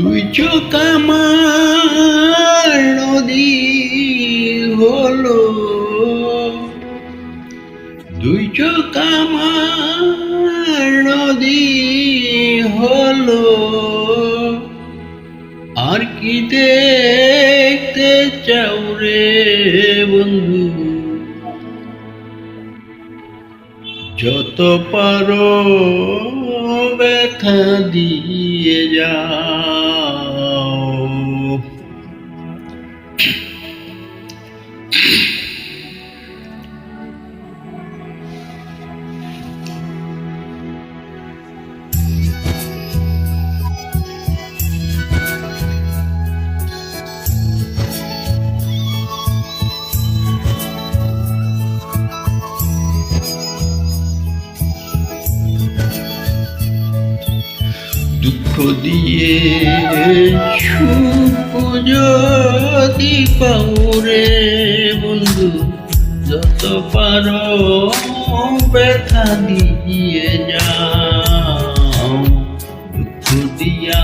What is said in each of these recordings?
দুই চোখ আমার নদী হলো। দুই চোখ আমার নদী হলো। আর কি দেখতে চাও রে বন্ধু? যত পারো ব্যথা দিয়ে যাও। দুঃখ দিয়ে সুখ যদি পাউরে বন্ধু। যত পারো ব্যথা দিয়ে যাও। দুঃখ দিয়া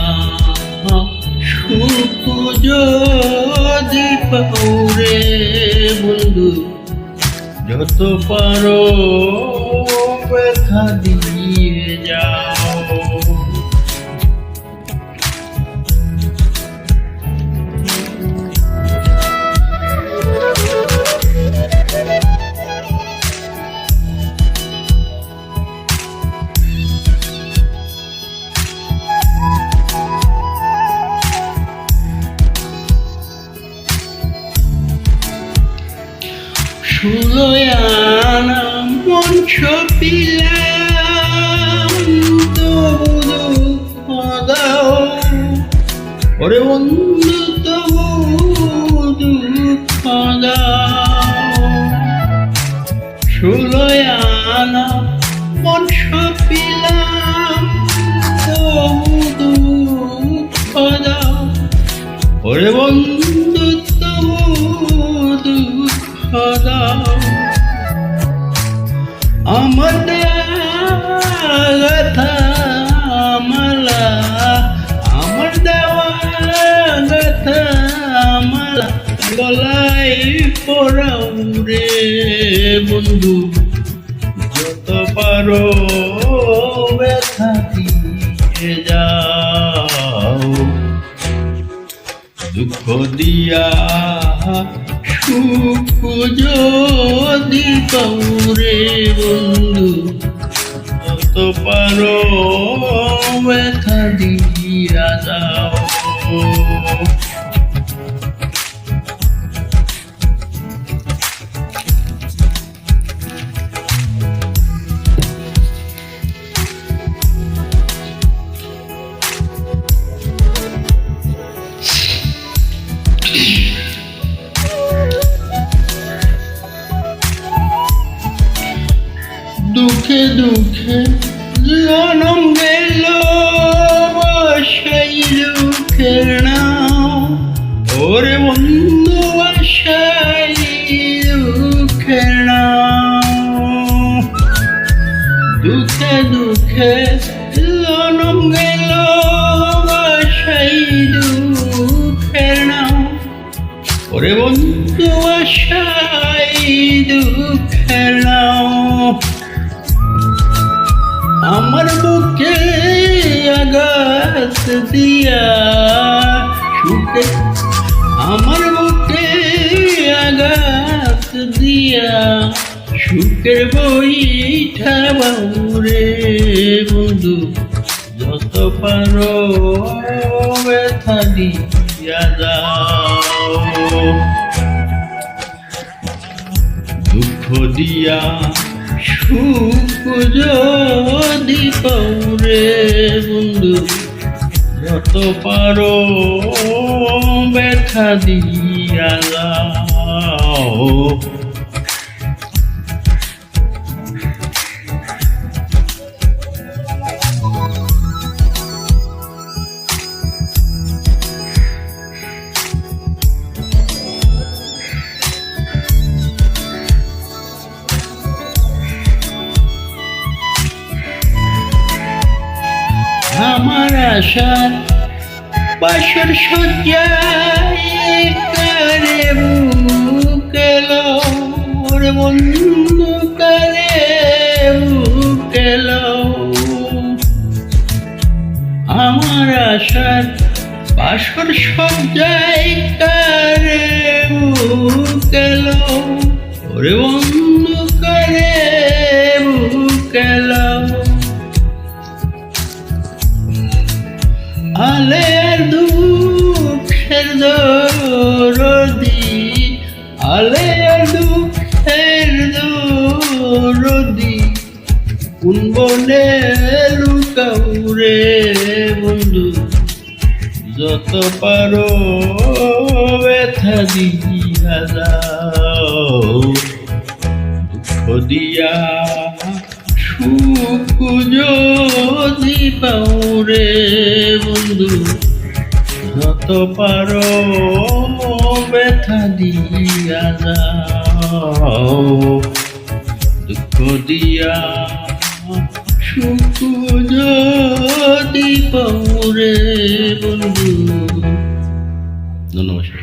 সুখ যদি পাউরে বন্ধু। যত পারো ব্যথা দিয়ে যাও। সুলয়ানা মঞ্চ পিলাম তবু দুঃখ দাও ওরে বন্ধু, তবু দুঃখ দাও সুলয়ানা মঞ্চ পিলাম তবু ওরে বন্ধু তবু দাও আমার গাথা মালা আমার দেওয়া মালা গলাই পড়াও বন্ধু যত পারো ব্যথা দিয়ে যাও দুঃখ দিয়া সুখ যদি কৌরে বন্ধু তত পারো ব্যথা দিয়া যাও। দুঃখে দুঃখে জনম গেল সেই দুঃখের নাও ওরে বন্ধু আশাই দুঃখের নাও দুঃখে দুঃখে জনম গেল সেই দুঃখের নাও ওরে বন্ধু দুঃখের নাও আমার বুকে আঘাত দিয়া সুখে আমার বুকে আঘাত দিয়া সুখের বইটা বাউরে বন্ধু, যত পারো ব্যথা দিয়া যাও। দুঃখ দিয়া সুখ যদি রে বন্ধু যত পারো ব্যথা দিয়া আমার আশার বাসর সজ্জায় কারে বুকেল ওরে বন্ধু কারে বুকেল আমার আশার বাসর সজ্জায় কারে বুকেল ওরে বন্ধু কারে বনে লুকাউরে বন্ধু, যত পারো ব্যথা দিয়া যাও। দুঃখ দিয়া সুখ যদি পাউরে বন্ধু, যত পারো ব্যথা দিয়া যাও। দুঃখ দিয়া সুখ যদি বন্ধু। ধন্যবাদ